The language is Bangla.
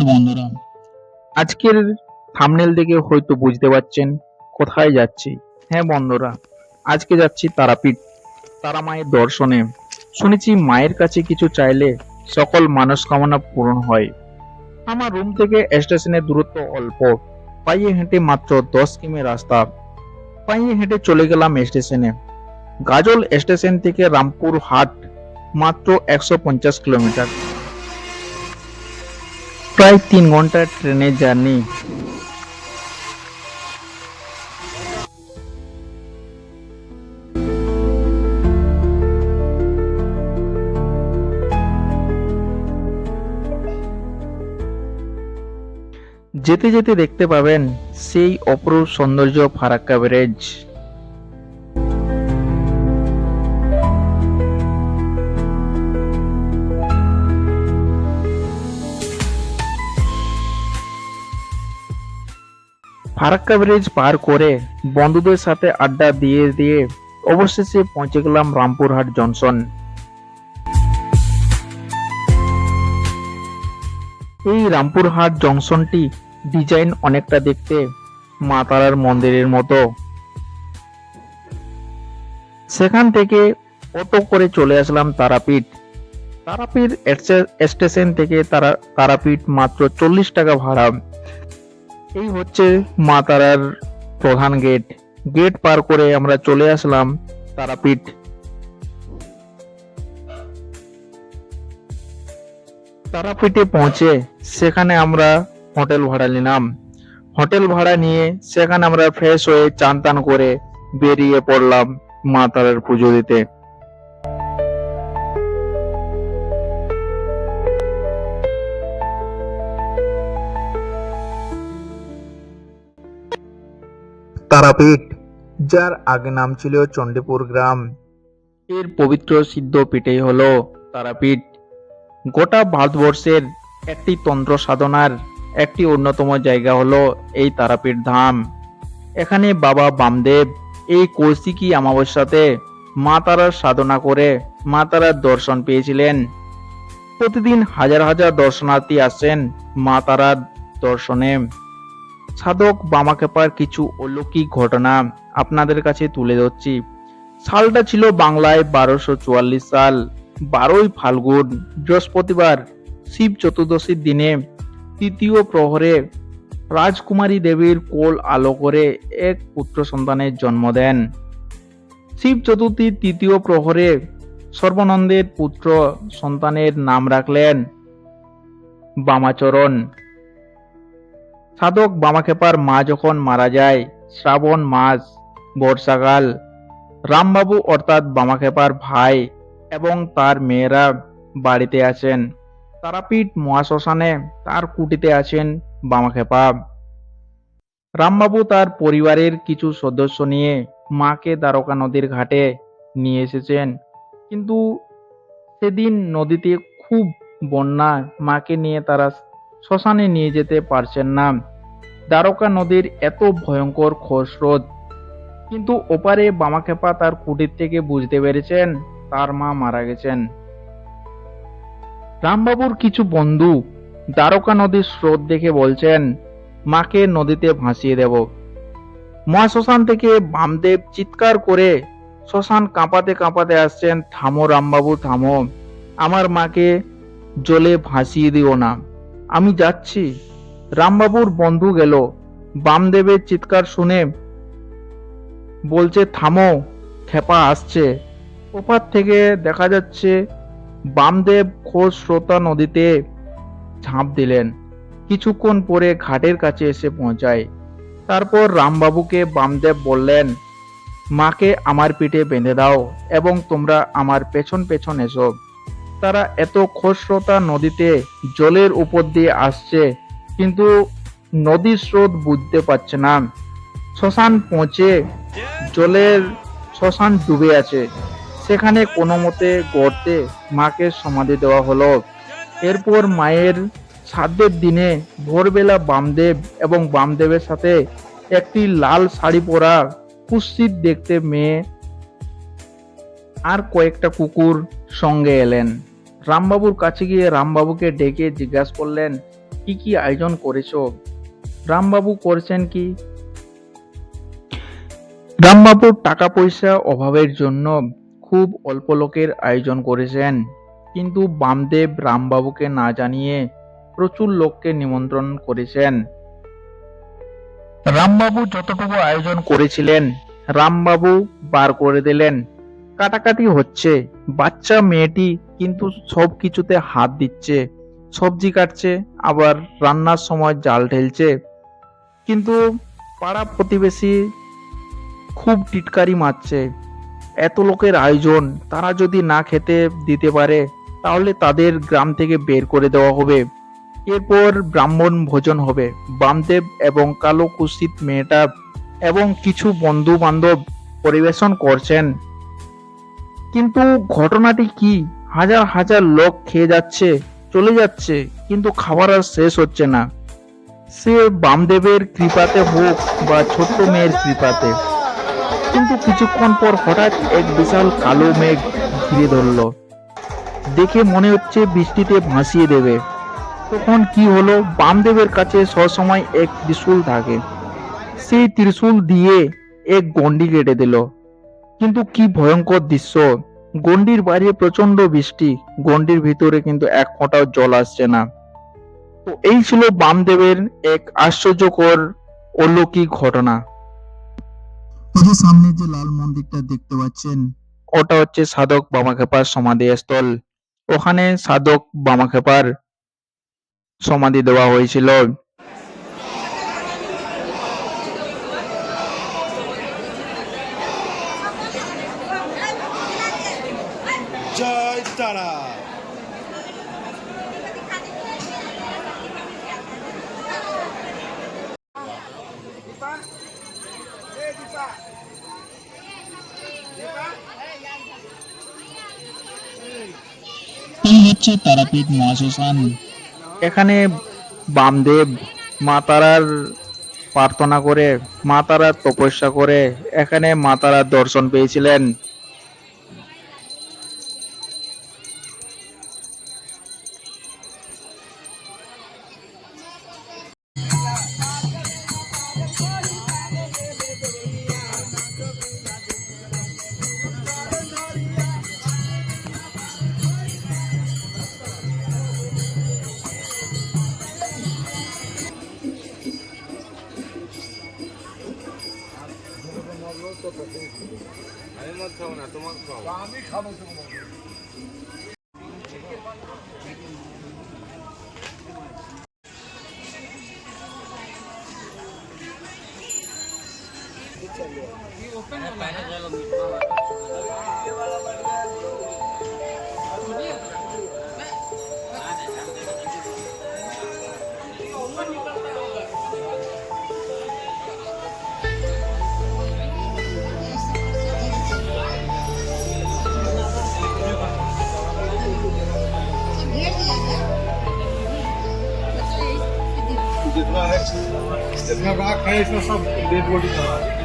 নমস্কার বন্ধুরা। আজকের থামনেল দেখে হয়তো বুঝতে পারছেন কোথায় যাচ্ছি। হ্যাঁ বন্ধুরা, আজকে যাচ্ছি তারাপীঠ, তারা মায়ের দর্শনে। শুনেছি মায়ের কাছে কিছু চাইলে সকল মানসকামনা পূরণ হয়। আমার রুম থেকে স্টেশনের দূরত্ব অল্প। পায়ে হেঁটে মাত্র দশ কিমি রাস্তা। পায়ে হেঁটে চলে গেলাম স্টেশনে গাজল স্টেশন থেকে রামপুর হাট মাত্র একশো পঞ্চাশ কিলোমিটার। প্রায় তিন ঘণ্টার ট্রেনের জার্নি। যেতে যেতে দেখতে পাবেন সেই অপরূপ সৌন্দর্য ফারাক্কা ব্যারেজ ফারাক্কা ব্রিজ পার করে বন্ধুদের সাথে আড্ডা দিয়ে দিয়ে অবশেষে পৌঁছে গেলাম রামপুরহাট জংশন। এই রামপুরহাট জংশনটি ডিজাইন অনেকটা দেখতে মা তারার মন্দিরের মতো। সেখান থেকে অটো করে চলে আসলাম তারাপীঠ। তারাপীঠ স্টেশন থেকে তারা তারাপীঠ মাত্র চল্লিশ টাকা ভাড়া। এই হচ্ছে মা তারার প্রধান গেট। গেট পার করে আমরা চলে আসলাম তারাপীঠ। তারাপীঠে পৌঁছে সেখানে আমরা হোটেল ভাড়া নিলাম। হোটেল ভাড়া নিয়ে সেখানে আমরা ফ্রেশ হয়ে চান করে বেরিয়ে পড়লাম মা তারার পুজো দিতে। তারাপীঠ, যার আগে নাম ছিল চণ্ডীপুর গ্রাম। এর পবিত্র সিদ্ধ পীঠেই হলো তারাপীঠ। গোটা ভারতবর্ষের একটি তন্ত্র সাধনার একটি অন্যতম জায়গা হলো এই তারাপীঠ ধাম। এখানে বাবা বামদেব এই কৌশিকী অমাবস্যাতে মা তারার সাধনা করে মা তারার দর্শন পেয়েছিলেন। প্রতিদিন হাজার হাজার দর্শনার্থী আসেন মা তারার দর্শনে। সাধক বামাকেপার কিছু অলৌকিক ঘটনা আপনাদের কাছে তুলে ধরছি। সালটা ছিল বাংলায় বারোশো চুয়াল্লিশ সাল, বারোই ফাল্গুন, বৃহস্পতিবার, শিব চতুর্দশীর দিনে তৃতীয় প্রহরে রাজকুমারী দেবীর কোল আলো করে এক পুত্র সন্তানের জন্ম দেন। শিব চতুর্থীর তৃতীয় প্রহরে সর্বানন্দের পুত্র সন্তানের নাম রাখলেন বামাচরণ। সাধক বামাখেপার মা যখন মারা যায়, শ্রাবণ মাস, বর্ষাকাল, রামবাবু অর্থাৎ বামাখেপার ভাই এবং তার মেয়েরা বাড়িতে আছেন তারাপীঠ মহাশ্মশানে তার কুটিতে আছেন বামাখেপা রামবাবু তার পরিবারের কিছু সদস্য নিয়ে মাকে দ্বারকা নদীর ঘাটে নিয়ে এসেছেন। কিন্তু সেদিন নদীতে খুব বন্যা মাকে নিয়ে তারা শ্মশানে নিয়ে যেতে পারছেন না। দ্বারকা নদীর এত ভয়ঙ্কর খসরোধ কিন্তু ওপারে বামাখেপা তার কুটির থেকে বুঝতে পেরেছেন, তার মা মারা গেছেন। রামবাবুর কিছু বন্ধু দ্বারকা নদীর স্রোত দেখে বলছেন, মাকে নদীতে ভাসিয়ে দেব। মহাশ্মশান থেকে বামদেব চিৎকার করে শ্মশান কাঁপাতে কাঁপাতে আসছেন, থামো রামবাবু, থামো। আমার মাকে জলে ভাসিয়ে দিও না। আমি যাচ্ছি। রামবাবুর বন্ধু গেল। বামদেবের চিৎকার শুনে বলছে, থামো, খেপা আসছে। ওপার থেকে দেখা যাচ্ছে, বামদেব খোঁজ শ্রোতা নদীতে ঝাঁপ দিলেন। কিছুক্ষণ পরে ঘাটের কাছে এসে পৌঁছায়। তারপর রামবাবুকে বামদেব বললেন, মাকে আমার পিঠে বেঁধে দাও এবং তোমরা আমার পেছন পেছন এসো। তারা এত খোসরোতা নদীতে জলের উপর দিয়ে আসছে, কিন্তু নদীর স্রোত বুঝতে পারছে না। শ্মশান পৌঁছে জলের শ্মশান ডুবে আছে। সেখানে কোনো মতে গর্তে মাকে সমাধি দেওয়া হলো। এরপর মায়ের শ্রাদ্ধের দিনে ভোরবেলা বামদেব এবং বামদেবের সাথে একটি লাল শাড়ি পরা কুৎসিত দেখতে মেয়ে আর কয়েকটা কুকুর সঙ্গে এলেন। রামবাবুর কাছে গিয়ে রামবাবুকে ডেকে জিজ্ঞাসা করলেন, কি কি আয়োজন করেছ? রামবাবু করেছেন কি? রামবাবুর টাকা পয়সা অভাবের জন্য খুব অল্প লোকের আয়োজন করেছেন, কিন্তু বামদেব রামবাবুকে না জানিয়ে প্রচুর লোককে নিমন্ত্রণ করেছেন। রামবাবু যতটুকু আয়োজন করেছিলেন, রামবাবু বার করে দিলেন। কাটাকাটি হচ্ছে। বাচ্চা, মেয়েটি কিন্তু সব কিছুতে হাত দিচ্ছে। সবজি কাটছে, আবার রান্নার সময় জাল ঢেলছে। কিন্তু পাড়া প্রতিবেশী খুব টিটকারি মারছে। এত লোকের আয়োজন, তারা যদি না খেতে দিতে পারে, তাহলে তাদের গ্রাম থেকে বের করে দেওয়া হবে। এরপর ব্রাহ্মণ ভোজন হবে। বামদেব এবং কালো কুৎসিত মেয়েটা এবং কিছু বন্ধু বান্ধব পরিবেশন করছেন। কিন্তু ঘটনাটি কি? হাজার হাজার লোক খেয়ে যাচ্ছে, চলে যাচ্ছে, কিন্তু খাবার আর শেষ হচ্ছে না। সে বামদেবের কৃপাতে হোক বা ছোট্ট মেয়ের কৃপাতে। কিন্তু কিছুক্ষণ পর হঠাৎ এক বিশাল কালো মেঘ ঘিরে ধরলো। দেখে মনে হচ্ছে বৃষ্টিতে ভাসিয়ে দেবে। তখন কি হলো? বামদেবের কাছে সবসময় এক ত্রিশূল থাকে। সেই ত্রিশূল দিয়ে এক গন্ডি কেটে দিল। কিন্তু কি ভয়ঙ্কর দৃশ্য। গন্ডির বাইরে প্রচণ্ড বৃষ্টি। গন্ডির ভিতরে কিন্তু এক ফোঁটাও জল আসছে না। তো এই ছিল বামদেবের এক আশ্চর্যকর অলৌকিক ঘটনা। সামনে যে লাল মন্দিরটা দেখতে পাচ্ছেন ওটা হচ্ছে সাধক বামাখেপার সমাধি স্থল ওখানে সাধক বামাখেপার সমাধি দেওয়া হয়েছিল। তারা। এই হচ্ছে তারাপীঠ মহাশ্মশান। এখানে বামদেব মা তারার প্রার্থনা করে মা তারার তপস্যা করে এখানে মা তারার দর্শন পেয়েছিলেন। 아니면 하고 나 도망가. 남이 가면 좀 먹는. Thank you. सब डेड बॉडी था।